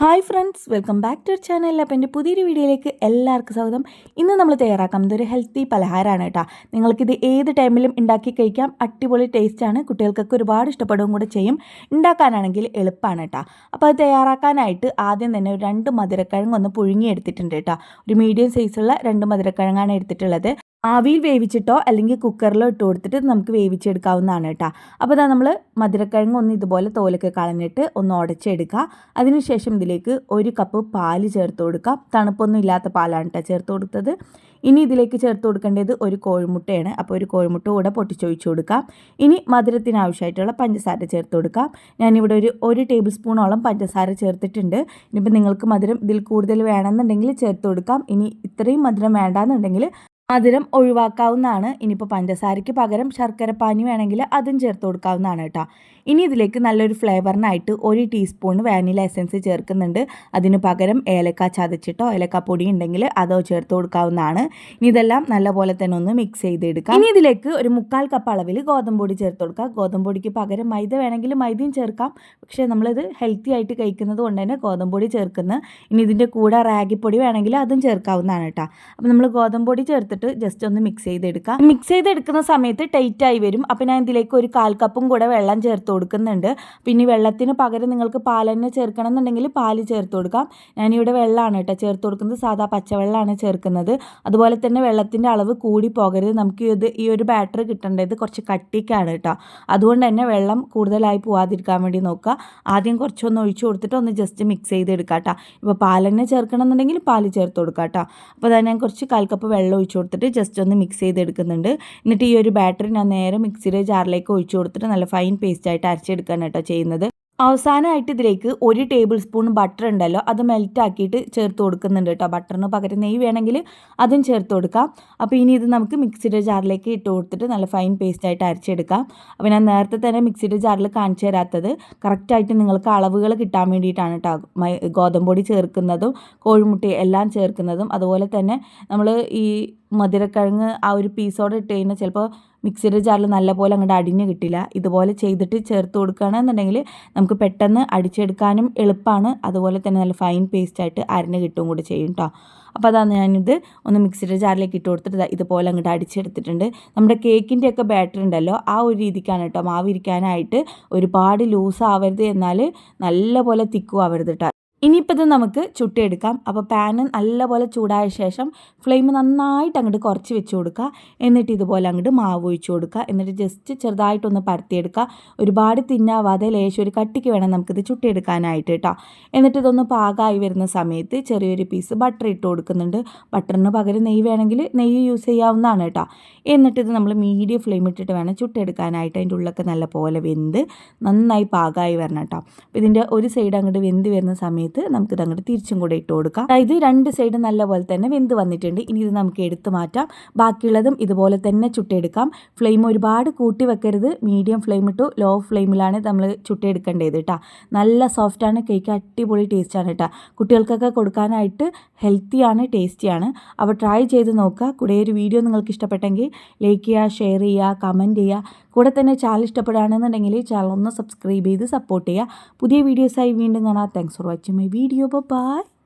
Hi friends welcome back to channel അപ്പോൾ എന്റെ പുതിയൊരു വീഡിയോയിലേക്ക് എല്ലാവർക്കും സ്വാഗതം. ഇന്ന് നമ്മൾ തയ്യാറാക്കാം ഇതൊരു ഹെൽത്തി പലഹാരമാണ് കേട്ടോ. നിങ്ങൾക്കിത് ഏത് ടൈമിലും ഉണ്ടാക്കി കഴിക്കാം. അടിപൊളി ടേസ്റ്റാണ് കുട്ടികൾക്കൊക്കെ ഒരുപാട് ഇഷ്ടപ്പെടുകയും കൂടെ ചെയ്യും. ഉണ്ടാക്കാനാണെങ്കിൽ എളുപ്പമാണ് കേട്ടോ. അപ്പോൾ അത് തയ്യാറാക്കാനായിട്ട് ആദ്യം തന്നെ ഒരു രണ്ട് മധുരക്കിഴങ്ങ് ഒന്ന് പുഴുങ്ങിയെടുത്തിട്ടുണ്ട് കേട്ടോ. ഒരു മീഡിയം സൈസുള്ള രണ്ട് മധുരക്കിഴങ്ങാണ് എടുത്തിട്ടുള്ളത്. ആവിയിൽ വേവിച്ചിട്ടോ അല്ലെങ്കിൽ കുക്കറിലോ ഇട്ട് കൊടുത്തിട്ട് നമുക്ക് വേവിച്ചെടുക്കാവുന്നതാണ് കേട്ടോ. അപ്പോൾ ഇതാ നമ്മൾ മധുരക്കിഴങ്ങ് ഒന്ന് ഇതുപോലെ തോലൊക്കെ കളഞ്ഞിട്ട് ഒന്ന് ഉടച്ചെടുക്കുക. അതിനുശേഷം ഇതിലേക്ക് ഒരു കപ്പ് പാൽ ചേർത്ത് കൊടുക്കാം തണുപ്പൊന്നും ഇല്ലാത്ത പാലാണ് കേട്ടോ ചേർത്ത് കൊടുത്തത്. ഇനി ഇതിലേക്ക് ചേർത്ത് കൊടുക്കേണ്ടത് ഒരു കോഴിമുട്ടയാണ്. അപ്പോൾ ഒരു കോഴിമുട്ട കൂടെ പൊട്ടിച്ചൊഴിച്ച് കൊടുക്കാം ഇനി മധുരത്തിന് ആവശ്യമായിട്ടുള്ള പഞ്ചസാര ചേർത്ത് കൊടുക്കാം ഞാനിവിടെ ഒരു ഒരു ടേബിൾ സ്പൂണോളം പഞ്ചസാര ചേർത്തിട്ടുണ്ട്. ഇനിയിപ്പോൾ നിങ്ങൾക്ക് മധുരം ഇതിൽ കൂടുതൽ വേണമെന്നുണ്ടെങ്കിൽ ചേർത്ത് കൊടുക്കാം. ഇനി ഇത്രയും മധുരം വേണ്ടാന്നുണ്ടെങ്കിൽ മധുരം ഒഴിവാക്കാവുന്നതാണ്. ഇനിയിപ്പോൾ പഞ്ചസാരയ്ക്ക് പകരം ശർക്കര പാനി വേണമെങ്കിൽ അതും ചേർത്ത് കൊടുക്കാവുന്നതാണ് കേട്ടോ. ഇനി ഇതിലേക്ക് നല്ലൊരു ഫ്ലേവറിനായിട്ട് ഒരു ടീസ്പൂൺ വാനില എസൻസ് ചേർക്കുന്നുണ്ട്. അതിന് പകരം ഏലക്ക ചതച്ചിട്ടോ ഏലക്ക പൊടി ഉണ്ടെങ്കിൽ അതോ ചേർത്ത് കൊടുക്കാവുന്നതാണ്. ഇനി ഇതെല്ലാം നല്ലപോലെ തന്നെ ഒന്ന് മിക്സ് ചെയ്തെടുക്കാം. ഇനി ഇതിലേക്ക് ഒരു മുക്കാൽ കപ്പ് അളവിൽ ഗോതമ്പ് പൊടി ചേർത്ത് കൊടുക്കുക ഗോതമ്പ് പൊടിക്ക് പകരം മൈദ വേണമെങ്കിൽ മൈദയും ചേർക്കാം. പക്ഷേ നമ്മളിത് ഹെൽത്തി ആയിട്ട് കഴിക്കുന്നത് കൊണ്ട് തന്നെ ഗോതമ്പ് പൊടി ചേർക്കുന്നത് ഇനി ഇതിന്റെ കൂടെ റാഗിപ്പൊടി വേണമെങ്കിൽ അതും ചേർക്കാവുന്നതാണ് കേട്ടോ. അപ്പോൾ നമ്മൾ ഗോതമ്പ് പൊടി ചേർത്തിട്ട് ജസ്റ്റ് ഒന്ന് മിക്സ് ചെയ്തെടുക്കാം. മിക്സ് ചെയ്തെടുക്കുന്ന സമയത്ത് ടൈറ്റായി വരും. അപ്പോൾ ഞാൻ ഇതിലേക്ക് ഒരു കാൽ കപ്പും കൂടെ വെള്ളം ചേർത്ത് കൊടുക്കുന്നുണ്ട്. പിന്നെ വെള്ളത്തിന് പകരം നിങ്ങൾക്ക് പാൽ തന്നെ ചേർക്കണം എന്നുണ്ടെങ്കിൽ പാൽ ചേർത്ത് കൊടുക്കാം. ഞാനിവിടെ വെള്ളമാണ് കേട്ടോ ചേർത്ത് കൊടുക്കുന്നത്. സാധാ പച്ചവെള്ളമാണ് ചേർക്കുന്നത്. അതുപോലെ തന്നെ വെള്ളത്തിന്റെ അളവ് കൂടി പോകരുത്. നമുക്ക് ഇത് ഈ ഒരു ബാറ്ററി കിട്ടേണ്ടത് കുറച്ച് കട്ടിക്കാണ് കേട്ടോ. അതുകൊണ്ട് തന്നെ വെള്ളം കൂടുതലായി പോവാതിരിക്കാൻ വേണ്ടി നോക്കുക. ആദ്യം കുറച്ചൊന്ന് ഒഴിച്ചു കൊടുത്തിട്ട് ഒന്ന് ജസ്റ്റ് മിക്സ് ചെയ്തെടുക്കാം കേട്ടോ. ഇപ്പോൾ പാൽ തന്നെ ചേർക്കണം എന്നുണ്ടെങ്കിൽ പാൽ ചേർത്ത് കൊടുക്കാം കേട്ടോ. അപ്പോൾ അതാ ഞാൻ കുറച്ച് കാൽക്കപ്പ് വെള്ളം ഒഴിച്ചു കൊടുത്തിട്ട് ജസ്റ്റ് ഒന്ന് മിക്സ് ചെയ്തെടുക്കുന്നുണ്ട്. എന്നിട്ട് ഈ ഒരു ബാറ്ററി ഞാൻ നേരെ മിക്സിയുടെ ജാറിലേക്ക് ഒഴിച്ചു കൊടുത്തിട്ട് നല്ല ഫൈൻ പേസ്റ്റായിട്ട് അരച്ചെടുക്കുകയാണ് കേട്ടോ ചെയ്യുന്നത്. അവസാനമായിട്ട് ഇതിലേക്ക് ഒരു ടേബിൾ സ്പൂൺ ബട്ടർ ഉണ്ടല്ലോ അത് മെൽറ്റ് ആക്കിയിട്ട് ചേർത്ത് കൊടുക്കുന്നുണ്ട് കേട്ടോ. ബട്ടറിന് പകരം നെയ്യ് വേണമെങ്കിൽ അതും ചേർത്ത് കൊടുക്കാം. അപ്പോൾ ഇനി ഇത് നമുക്ക് മിക്സിയുടെ ജാറിലേക്ക് ഇട്ട് കൊടുത്തിട്ട് നല്ല ഫൈൻ പേസ്റ്റ് ആയിട്ട് അരച്ചെടുക്കാം. അപ്പോൾ ഞാൻ നേരത്തെ തന്നെ മിക്സിയുടെ ജാറിൽ കാണിച്ചു തരാത്തത് കറക്റ്റായിട്ട് നിങ്ങൾക്ക് അളവുകൾ കിട്ടാൻ വേണ്ടിയിട്ടാണ് കേട്ടോ. ഗോതമ്പൊടി ചേർക്കുന്നതും കോഴിമുട്ട എല്ലാം ചേർക്കുന്നതും അതുപോലെ തന്നെ നമ്മൾ ഈ മധുരക്കിഴങ്ങ് ആ ഒരു പീസോടെ ഇട്ട് കഴിഞ്ഞാൽ ചിലപ്പോൾ മിക്സിയുടെ ജാറിൽ നല്ലപോലെ അങ്ങോട്ട് അടിഞ്ഞ് കിട്ടില്ല. ഇതുപോലെ ചെയ്തിട്ട് ചേർത്ത് കൊടുക്കുകയാണെന്നുണ്ടെങ്കിൽ നമുക്ക് പെട്ടെന്ന് അടിച്ചെടുക്കാനും എളുപ്പമാണ് അതുപോലെ തന്നെ നല്ല ഫൈൻ പേസ്റ്റായിട്ട് അരഞ്ഞ് കിട്ടും കൂടി ചെയ്യും കേട്ടോ അപ്പോൾ അതാണ് ഞാനിത് ഒന്ന് മിക്സിയുടെ ജാറിലേക്ക് ഇട്ട് കൊടുത്തിട്ട് ഇതുപോലെ അങ്ങോട്ട് അടിച്ചെടുത്തിട്ടുണ്ട്. നമ്മുടെ കേക്കിന്റെ ഒക്കെ ബാറ്റർ ഉണ്ടല്ലോ ആ ഒരു രീതിക്കാണ് കേട്ടോ മാവിരിക്കാനായിട്ട് ഒരുപാട് ലൂസ് ആവരുത് എന്നാൽ നല്ലപോലെ തിക്കും ആവരുത് കേട്ടോ ഇനിയിപ്പോൾ ഇത് നമുക്ക് ചുട്ടിയെടുക്കാം. അപ്പോൾ പാന് നല്ലപോലെ ചൂടായ ശേഷം ഫ്ലെയിം നന്നായിട്ട് അങ്ങോട്ട് കുറച്ച് വെച്ച് കൊടുക്കുക. എന്നിട്ട് ഇതുപോലെ അങ്ങോട്ട് മാവ് ഒഴിച്ച് കൊടുക്കുക. എന്നിട്ട് ജസ്റ്റ് ചെറുതായിട്ടൊന്ന് പരത്തിയെടുക്കുക. ഒരുപാട് തിന്നാവാതെ ലേശം ഒരു കട്ടിക്ക് വേണം നമുക്കിത് ചുട്ടിയെടുക്കാനായിട്ട് കേട്ടോ എന്നിട്ട് ഇതൊന്ന് പാകമായി വരുന്ന സമയത്ത് ചെറിയൊരു പീസ് ബട്ടർ ഇട്ട് കൊടുക്കുന്നുണ്ട്. ബട്ടറിന് പകരം നെയ്യ് വേണമെങ്കിൽ നെയ്യ് യൂസ് ചെയ്യാവുന്നതാണ് കേട്ടോ എന്നിട്ട് ഇത് നമ്മൾ മീഡിയം ഫ്ലെയിം ഇട്ടിട്ട് വേണം ചുട്ടെടുക്കാനായിട്ട് അതിന്റെ ഉള്ളൊക്കെ നല്ല പോലെ വെന്ത് നന്നായി പാകമായി വരണം കേട്ടോ ഇതിന്റെ ഒരു സൈഡ് അങ്ങോട്ട് വെന്ത് വരുന്ന സമയത്ത് സമയത്ത് നമുക്കിത് അങ്ങോട്ട് തിരിച്ചും കൂടെ ഇട്ട് കൊടുക്കാം. അതായത് രണ്ട് സൈഡ് നല്ലപോലെ തന്നെ വെന്ത് വന്നിട്ടുണ്ട്. ഇനി ഇത് നമുക്ക് എടുത്ത് മാറ്റാം. ബാക്കിയുള്ളതും ഇതുപോലെ തന്നെ ചുട്ടെടുക്കാം. ഫ്ലെയിം ഒരുപാട് കൂട്ടി വെക്കരുത്. മീഡിയം ഫ്ലെയിം ഇട്ടു ലോ ഫ്ലെയിമിലാണ് നമ്മൾ ചുട്ടെടുക്കേണ്ടത് കേട്ടോ നല്ല സോഫ്റ്റാണ് കേക്ക് അടിപൊളി ടേസ്റ്റാണ് കേട്ടോ കുട്ടികൾക്കൊക്കെ കൊടുക്കാനായിട്ട് ഹെൽത്തിയാണ് ടേസ്റ്റിയാണ് അപ്പോൾ ട്രൈ ചെയ്ത് നോക്കുക. കൂടെ ഒരു വീഡിയോ നിങ്ങൾക്ക് ഇഷ്ടപ്പെട്ടെങ്കിൽ ലൈക്ക് ചെയ്യുക ഷെയർ ചെയ്യുക കമന്റ് ചെയ്യുക. കൂടെ തന്നെ ചാനൽ ഇഷ്ടപ്പെടുകയാണെന്നുണ്ടെങ്കിൽ ചാനൽ ഒന്ന് സബ്സ്ക്രൈബ് ചെയ്ത് സപ്പോർട്ട് ചെയ്യുക. പുതിയ വീഡിയോസായി വീണ്ടും കാണാം. Thanks for watching my video bye